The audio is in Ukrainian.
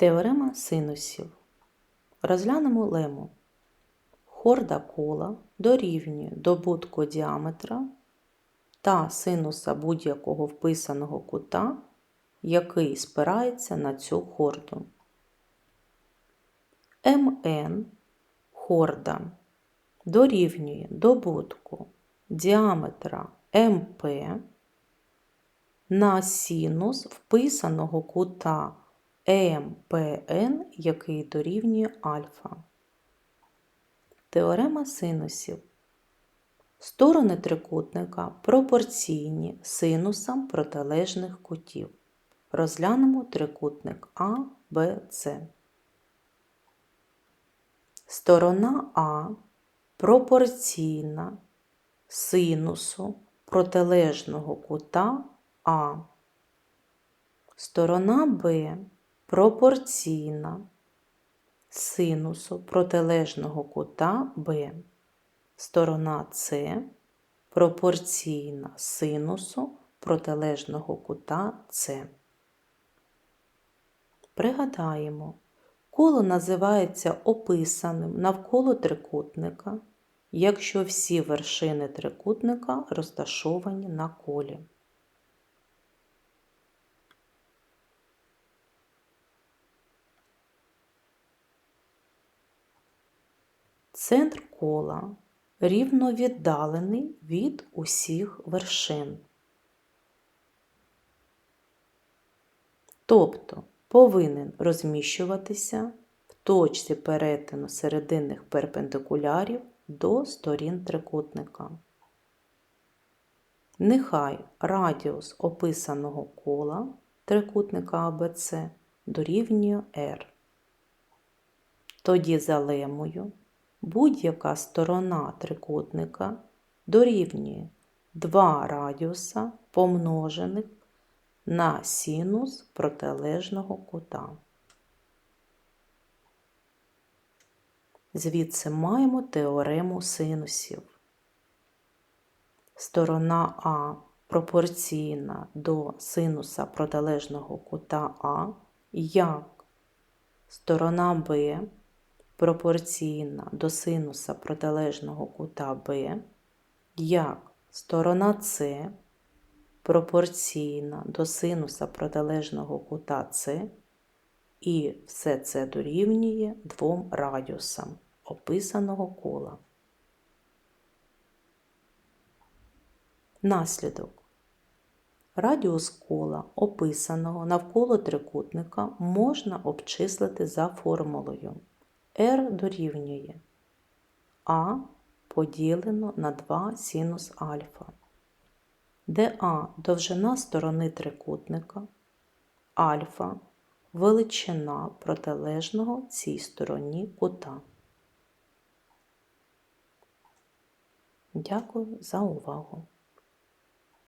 Теорема синусів. Розглянемо лему. Хорда кола дорівнює добутку діаметра та синуса будь-якого вписаного кута, який спирається на цю хорду. МН хорда дорівнює добутку діаметра МП на синус вписаного кута МПН, який дорівнює альфа. Теорема синусів. Сторони трикутника пропорційні синусам протилежних кутів. Розглянемо трикутник А, Б, С. Сторона А пропорційна синусу протилежного кута А. Сторона Б пропорційна синусу протилежного кута Б. Сторона С пропорційна синусу протилежного кута С. Пригадаємо, коло називається описаним навколо трикутника, якщо всі вершини трикутника розташовані на колі. Центр кола рівно віддалений від усіх вершин. Тобто повинен розміщуватися в точці перетину серединних перпендикулярів до сторін трикутника. Нехай радіус описаного кола трикутника ABC дорівнює R. Тоді за лемою будь-яка сторона трикутника дорівнює 2 радіуса помножених на синус протилежного кута. Звідси маємо теорему синусів. Сторона А пропорційна до синуса протилежного кута А, як сторона Б пропорційна до синуса протилежного кута Б, як сторона С пропорційна до синуса протилежного кута С, і все це дорівнює двом радіусам описаного кола. Наслідок. Радіус кола, описаного навколо трикутника, можна обчислити за формулою r дорівнює а поділено на 2 синус альфа, де а довжина сторони трикутника, альфа величина протилежного цій стороні кута. Дякую за увагу!